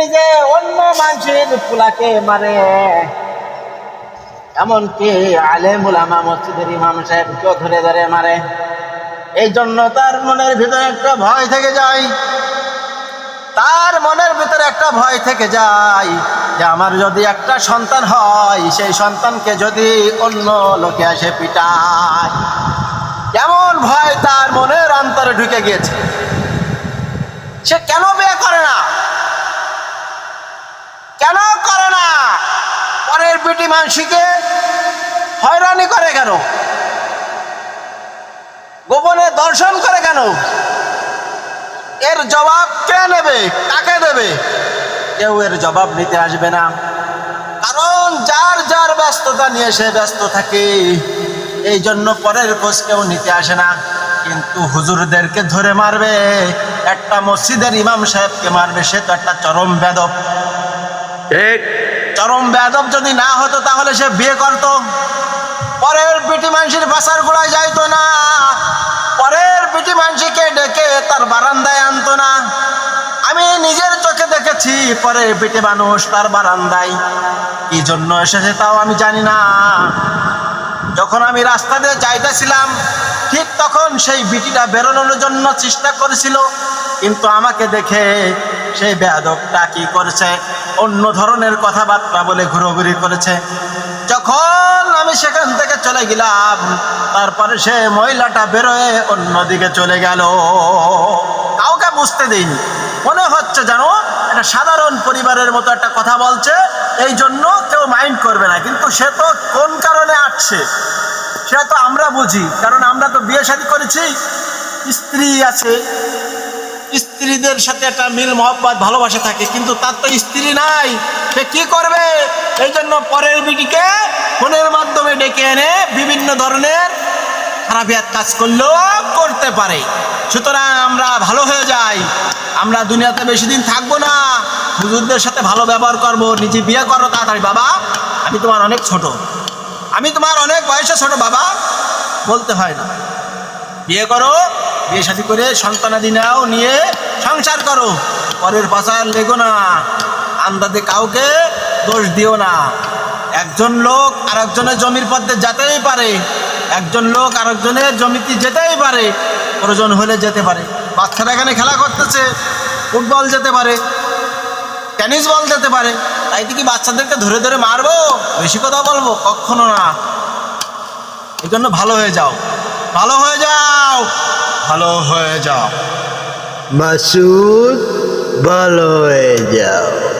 নিজে অন্য মানুষের মারে। এমনকি মসজিদের ইমাম ধরে ধরে মারে। এই জন্য তার মনের ভিতরে একটা ভয় থেকে যায়। তার মনের ভিতরে একটা ভয় থেকে যায় যে আমার যদি একটা সন্তান হয়, সেই সন্তানকে যদি অন্য লোকে এসে পিটায়। কেমন ভয় তার মনের অন্তরে ঢুকে গিয়েছে। সে কেন বিয়ে করে না কেন করে না পিটি মানসিকে হয়রানি করে কেন? গোপনে দর্শন করে কেন? এর জবাব কে নেবে? কাকে দেবে? কেউ এর জবাব নিতে আসবে না। কারণ যার যার ব্যস্ততা নিয়ে সে ব্যস্ত থাকে। এই জন্য পরের খোঁজ কেউ নিতে আসে না। কিন্তু হুজুরদেরকে ধরে মারবে। একটা মসজিদের ইমাম সাহেবকে মারবে। সে তো একটা চরম বেদব। চরম বেদব যদি না হতো তাহলে সে বিয়ে করত। পরের পিটি মানসির বাসার গোড়ায় যাইতো না। পরের পিটি মানসিকে ডেকে তার বারান্দায় আনতো না। আমি নিজের চোখে দেখেছি পরের পিটি মানুষ তার বারান্দায়। কি জন্য এসেছে তাও আমি জানি না। যখন আমি রাস্তা দিয়ে যাইতেছিলাম, ঠিক তখন সেই বিটিটা বেরোনোর জন্য চেষ্টা করেছিল, কিন্তু আমাকে দেখে সেই বেয়াদবটা কি করেছে? অন্য ধরনের কথাবার্তা বলে ঘুরোঘুরি করেছে। যখন আমি সেখান থেকে চলে গেলাম, তারপরে সে মহিলাটা বেরোয় অন্যদিকে চলে গেল। কাউকে বুঝতে দেয়নি মনে হচ্ছে জানো এটা সাধারণ পরিবারের মতো একটা কথা বলছে, এই জন্য কেউ মাইন্ড করবে না। কিন্তু সে তো কোন কারণে আসছে? সেটা তো আমরা বুঝি, কারণ আমরা তো বিয়ে শাদী করেছি। স্ত্রী আছে স্ত্রীদের সাথে একটা মিল, মহব্বত, ভালোবাসা থাকে, কিন্তু তার তো স্ত্রী নাই। সে কি করবে? এই জন্য পরের বিটিকে ফোনের মাধ্যমে ডেকে এনে বিভিন্ন ধরনের খারাপিয়াত কাজ করলেও করতে পারে। সুতরাং আমরা ভালো হয়ে যাই। আমরা দুনিয়াতে বেশি দিন থাকব না। হুজুরদের সাথে ভালো ব্যবহার করব, নিজে বিয়ে করো তাড়াতাড়ি, বাবা। আমি তোমার অনেক ছোট। আমি তোমার অনেক বয়সে ছোট, বাবা। বলতে হয় না। বিয়ে করো বিয়ে শাদী করে সন্তানাদি নাও, নিয়ে সংসার করো। পরের পাশার লেগো না। আন্দাজে কাউকে দোষ দিও না। একজন লোক আর একজনের জমির পথে যেতেই পারে। একজন লোক আর একজনের জমিতে যেতেই পারে। প্রয়োজন হলে যেতে পারে। বাচ্চারা এখানে খেলা করতেছে। ফুটবল যেতে পারে। টেনিস বল যেতে পারে। তাই কি বাচ্চাদেরকে ধরে ধরে মারবো? বেশি কথা বলব? কখনো না। এই জন্য ভালো হয়ে যাও। ভালো হয়ে যাও। ভালো হয়ে যাও। মাসুদ ভালো হয়ে যাও।